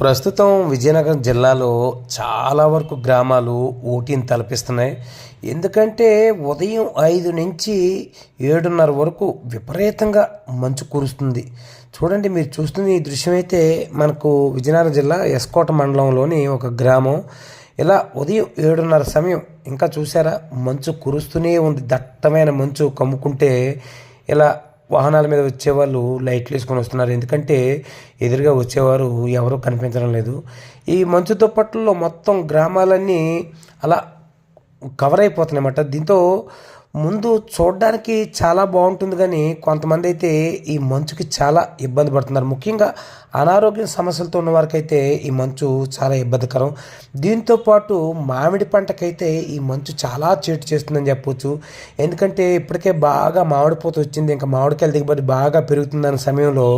ప్రస్తుతం విజయనగరం జిల్లాలో చాలా వరకు గ్రామాలు ఓటీని తలపిస్తున్నాయి. ఎందుకంటే ఉదయం ఐదు నుంచి ఏడున్నర వరకు విపరీతంగా మంచు కురుస్తుంది. చూడండి మీరు చూస్తున్న ఈ దృశ్యం అయితే మనకు విజయనగరం జిల్లా ఎస్కోట మండలంలోని ఒక గ్రామం. ఇలా ఉదయం ఏడున్నర సమయం ఇంకా చూసారా మంచు కురుస్తూనే ఉంది. దట్టమైన మంచు కమ్ముకుంటే ఇలా వాహనాల మీద వచ్చేవాళ్ళు లైట్లు వేసుకొని వస్తున్నారు. ఎందుకంటే ఎదురుగా వచ్చేవారు ఎవరూ కనిపించడం లేదు. ఈ మంచు దుప్పట్లలో మొత్తం గ్రామాలన్నీ అలా కవర్ అయిపోతున్నాయి అన్నమాట దీంతో ముందు చూడడానికి చాలా బాగుంటుంది కానీ కొంతమంది అయితే ఈ మంచుకి చాలా ఇబ్బంది పడుతున్నారు. ముఖ్యంగా అనారోగ్య సమస్యలతో ఉన్న వారికైతే ఈ మంచు చాలా ఇబ్బందికరం. దీంతో పాటు మామిడి పంటకైతే ఈ మంచు చాలా చేటు చేస్తుందని చెప్పొచ్చు. ఎందుకంటే ఇప్పటికే బాగా మామిడి పూత వచ్చింది. ఇంకా మామిడికాయల దిగుబడి బాగా పెరుగుతుందన్న సమయంలో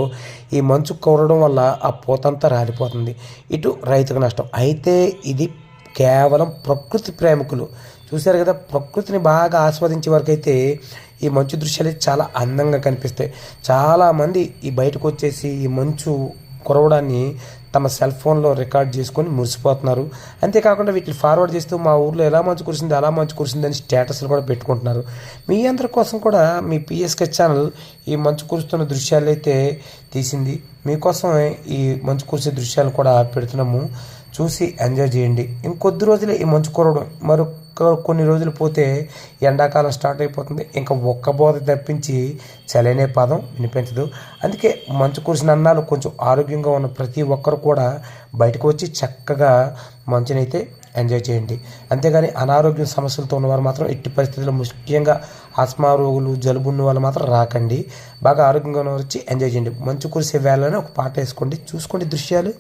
ఈ మంచు కూరడం వల్ల ఆ పూతంతా రాలిపోతుంది. ఇటు రైతుకు నష్టం. అయితే ఇది కేవలం ప్రకృతి ప్రేమికులు. చూశారు కదా ప్రకృతిని బాగా ఆస్వాదించే వరకైతే ఈ మంచు దృశ్యాలు చాలా అందంగా కనిపిస్తాయి. చాలామంది ఈ బయటకు వచ్చేసి ఈ మంచు కురవడాన్ని తమ సెల్ ఫోన్లో రికార్డ్ చేసుకొని మురిసిపోతున్నారు. అంతేకాకుండా వీటిని ఫార్వర్డ్ చేస్తూ మా ఊర్లో ఎలా మంచు కురిసింది అలా మంచు కురిసింది అని స్టేటస్లు కూడా పెట్టుకుంటున్నారు. మీ అందరి కోసం కూడా మీ పిఎస్కే ఛానల్ ఈ మంచు కురుస్తున్న దృశ్యాలు అయితే తీసింది. మీకోసం ఈ మంచు కురిసే దృశ్యాలు కూడా పెడుతున్నాము. చూసి ఎంజాయ్ చేయండి. ఇంకొద్ది రోజులే ఈ మంచు కురవడం. మరొక కొన్ని రోజులు పోతే ఎండాకాలం స్టార్ట్ అయిపోతుంది. ఇంకా ఒక్క బోధ తప్పించి చలనే పదం వినిపించదు. అందుకే మంచు కురిసిన అన్నాలు కొంచెం ఆరోగ్యంగా ఉన్న ప్రతి ఒక్కరు కూడా బయటకు వచ్చి చక్కగా మంచునైతే ఎంజాయ్ చేయండి. అంతేగాని అనారోగ్య సమస్యలతో ఉన్నవారు మాత్రం ఎట్టి పరిస్థితుల్లో ముఖ్యంగా ఆస్మా రోగులు జలుబు ఉన్న వాళ్ళు మాత్రం రాకండి. బాగా ఆరోగ్యంగా ఉన్నవారు వచ్చి ఎంజాయ్ చేయండి. మంచు కురిసే వేళలోనే ఒక పాట వేసుకోండి. చూసుకోండి దృశ్యాలు.